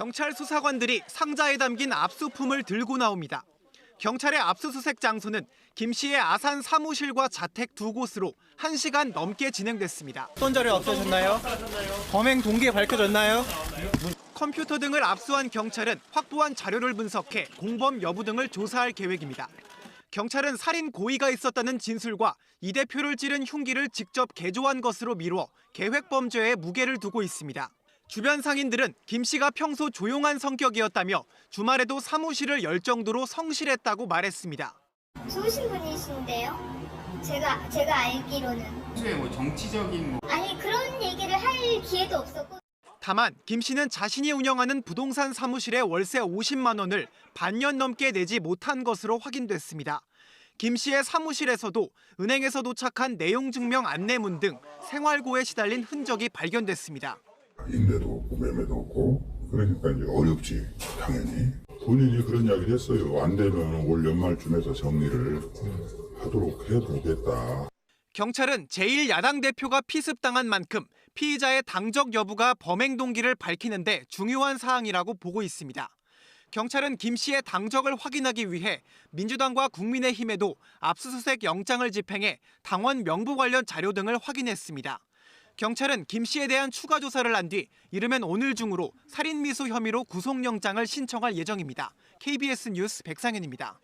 경찰 수사관들이 상자에 담긴 압수품을 들고 나옵니다. 경찰의 압수수색 장소는 김 씨의 아산 사무실과 자택 두 곳으로 1시간 넘게 진행됐습니다. 어떤 자료 압수하셨나요? 범행 동기 밝혀졌나요? 컴퓨터 등을 압수한 경찰은 확보한 자료를 분석해 공범 여부 등을 조사할 계획입니다. 경찰은 살인 고의가 있었다는 진술과 이 대표를 찌른 흉기를 직접 개조한 것으로 미루어 계획 범죄에 무게를 두고 있습니다. 주변 상인들은 김 씨가 평소 조용한 성격이었다며 주말에도 사무실을 열 정도로 성실했다고 말했습니다. 좋으신 분이신데요? 제가 제가 알기로는 뭐 정치적인 뭐 아니 그런 얘기를 할 기회도 없었고 다만 김 씨는 자신이 운영하는 부동산 사무실의 월세 50만 원을 반년 넘게 내지 못한 것으로 확인됐습니다. 김 씨의 사무실에서도 은행에서 도착한 내용 증명 안내문 등 생활고에 시달린 흔적이 발견됐습니다. 임대도 없고 매매도 없고 그러니까 이제 어렵지 당연히 본인이 그런 이야기를 했어요 안 되면 올 연말쯤에서 정리를 하도록 해보겠다 경찰은 제1야당 대표가 피습당한 만큼 피의자의 당적 여부가 범행 동기를 밝히는데 중요한 사항이라고 보고 있습니다. 경찰은 김 씨의 당적을 확인하기 위해 민주당과 국민의힘에도 압수수색 영장을 집행해 당원 명부 관련 자료 등을 확인했습니다. 경찰은 김 씨에 대한 추가 조사를 한 뒤 이르면 오늘 중으로 살인미수 혐의로 구속영장을 신청할 예정입니다. KBS 뉴스 백상현입니다.